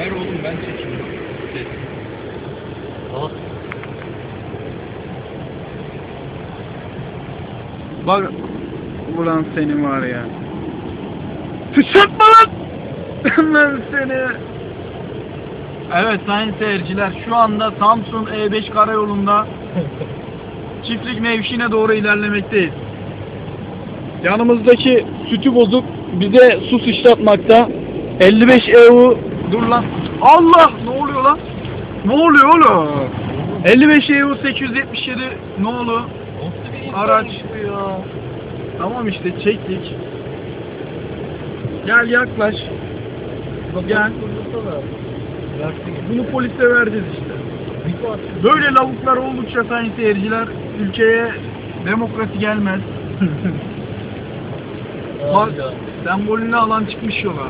Ver oğlum ben çekeyim. Ses. Al. Bak ulan seni var ya. Fışırtma lan! ben seni. Evet sayın seyirciler şu anda Samsun E5 karayolunda çiftlik mevşine doğru ilerlemekteyiz. Yanımızdaki sütü bozuk bize su sıçratmakta. 55 EU dur lan. Allah ne oluyor lan? Ne oluyor oğlum? 55 EU 877 ne bir Araç. ya? Tamam işte çektik. Gel yaklaş. Gel. Bunu polise vereceğiz işte. Böyle lavuklar oldukça sayın seyirciler ülkeye demokrasi gelmez. Bak sembolünü alan çıkmış yola.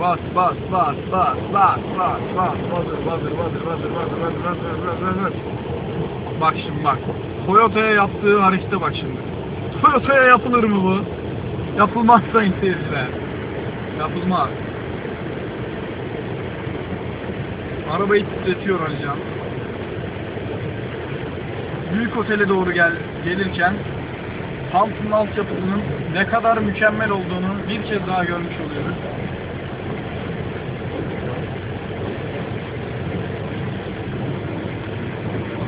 Bas bas bas bas bas bas bas vazır vazır vazır vazır vazır vazır vazır vazır vazır Bak şimdi bak. Toyota'ya yaptığı harekete bak şimdi. Toyota'ya yapılır mı bu? Yapılmaz sayın seyirciler. Yapılmaz. Arabayı titretiyor Alican. Büyük otele doğru gel gelirken Samsun'un altyapısının ne kadar mükemmel olduğunu bir kez daha görmüş oluyoruz.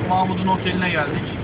Mahmut'un oteline geldik.